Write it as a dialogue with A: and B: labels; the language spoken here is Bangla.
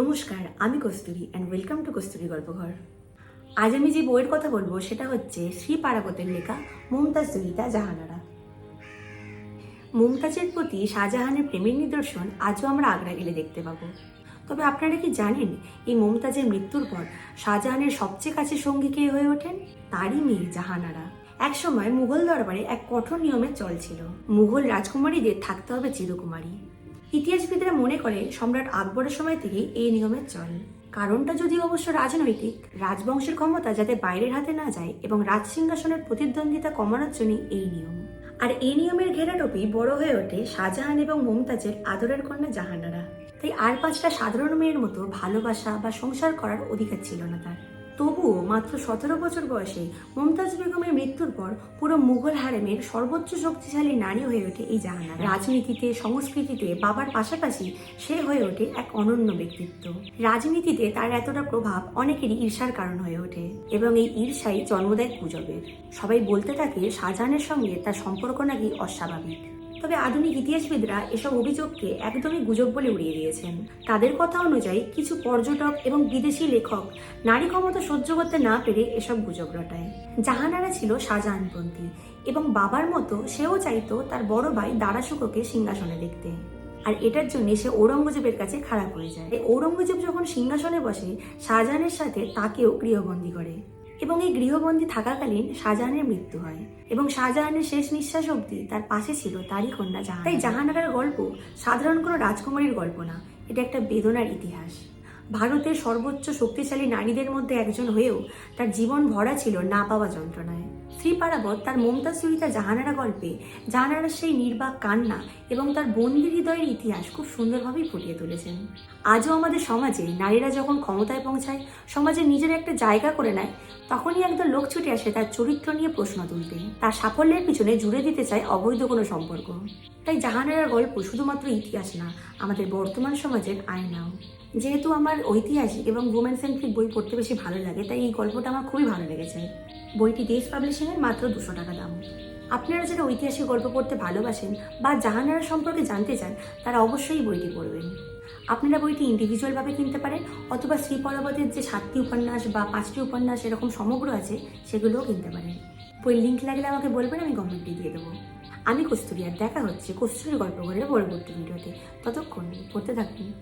A: নমস্কার, আমি kasuri and welcome to kasuri গল্পঘর। আজ আমি যে বইয়ের কথা বলব, সেটা হচ্ছে শ্রী পারাবতের লেখা মুমতাজ জয়িতা জাহানারা। মমতাজের প্রতি শাহজাহানের প্রেমের নিদর্শন আজও আমরা আগ্রা গেলে দেখতে পাবো। তবে আপনারা কি জানেন, এই মমতাজের মৃত্যুর পর শাহজাহানের সবচেয়ে কাছে সঙ্গী কে হয়ে ওঠেন? তারই মেয়ে জাহানারা। একসময় মুঘল দরবারে এক কঠোর নিয়মের চল ছিল। মুঘল রাজকুমারীদের থাকতে হবে চিরকুমারী। ইতিহাসবিদরা মনে করে সম্রাট আকবরের সময় থেকেই এই নিয়মের চল। কারণটা যদি অবশ্য রাজনৈতিক, রাজবংশের ক্ষমতা যাতে বাইরের হাতে না যায় এবং রাজ সিংহাসনের প্রতিদ্বন্দ্বিতা কমানোর জন্যই এই নিয়ম। আর এই নিয়মের ঘেরাটোপি বড় হয়ে ওঠে শাহজাহান এবং মমতাজের আদরের কন্যা জাহানারা। তাই আর পাঁচটা সাধারণ মেয়ের মতো ভালোবাসা বা সংসার করার অধিকার ছিল না তার। তবুও মাত্র সতেরো বছর বয়সে মমতাজ বেগমের মৃত্যুর পর পুরো মুঘল হারেমের সর্বোচ্চ শক্তিশালী নারী হয়ে ওঠে এই জাহানারা। রাজনীতিতে, সংস্কৃতিতে বাবার পাশাপাশি সে হয়ে ওঠে এক অনন্য ব্যক্তিত্ব। রাজনীতিতে তার এতটা প্রভাব অনেকেরই ঈর্ষার কারণ হয়ে ওঠে এবং এই ঈর্ষাই জন্ম দেয় গুজবের। সবাই বলতে থাকে, শাহজাহানের সঙ্গে তার সম্পর্ক নাকি অস্বাভাবিক। তবে আধুনিক ইতিহাসবিদরা এসব অভিযোগকে একদমই গুজব বলে উড়িয়ে দিয়েছেন। তাদের কথা অনুযায়ী কিছু পর্যটক এবং বিদেশি লেখক নারী ক্ষমতা সহ্য করতে না পেরে এসব গুজব রটায়। জাহানারা ছিল শাহজাহানপন্থী এবং বাবার মতো সেও চাইতো তার বড় ভাই দারাশুকোকে সিংহাসনে দেখতে। আর এটার জন্য সে ঔরঙ্গজেবের কাছে খারাপ হয়ে যায়। ঔরঙ্গজেব যখন সিংহাসনে বসে, শাহজাহানের সাথে তাকেও গৃহবন্দী করে। এবং এই গৃহবন্দী থাকাকালীন শাহজাহানের মৃত্যু হয় এবং শাহজাহানের শেষ নিঃশ্বাস অবধি তার পাশে ছিল তারই কন্যা জাহান তাই জাহানারার গল্প সাধারণ কোনো রাজকুমারীর গল্প না, এটা একটা বেদনার ইতিহাস। ভারতের সর্বোচ্চ শক্তিশালী নারীদের মধ্যে একজন হয়েও তার জীবন ভরা ছিল না পাওয়া যন্ত্রণায়। শ্রী পারাবত তার মমতাজ সুরিতা জাহানারা গল্পে জাহানারার সেই নির্বাক কান্না এবং তার বন্দি হৃদয়ের ইতিহাস খুব সুন্দরভাবেই ফুটিয়ে তুলেছেন। আজও আমাদের সমাজে নারীরা যখন ক্ষমতায় পৌঁছায়, সমাজে নিজের একটা জায়গা করে নেয়, তখনই একদল লোক ছুটে আসে তার চরিত্র নিয়ে প্রশ্ন তুলতে। তার সাফল্যের পিছনে জুড়ে দিতে চায় অবৈধ কোনো সম্পর্ক। তাই জাহানারার গল্প শুধুমাত্র ইতিহাস না, আমাদের বর্তমান সমাজের আয়নাও। যেহেতু আমার ঐতিহাসিক এবং উমেন সেন্ট্রিক বই পড়তে বেশি ভালো লাগে, তাই এই গল্পটা আমার খুবই ভালো লেগেছে। বইটি দেশ পাবলিশিংয়ের মাত্র দুশো টাকা দাম। আপনারা যারা ঐতিহাসিক গল্প পড়তে ভালোবাসেন বা জাহানারা সম্পর্কে জানতে চান, তারা অবশ্যই বইটি পড়বেন। আপনারা বইটি ইন্ডিভিজুয়ালভাবে কিনতে পারেন, অথবা শ্রী পরাবতের যে সাতটি উপন্যাস বা পাঁচটি উপন্যাস এরকম সমগ্র আছে, সেগুলোও কিনতে পারেন। বই লিঙ্ক লাগলে আমাকে বলবেন, আমি গভর্নমেন্টে দিয়ে দেবো। আমি কস্তুরি, আর দেখা হচ্ছে কস্তুরি গল্প করে পরবর্তী ভিডিওতে। ততক্ষণ পড়তে থাকুন।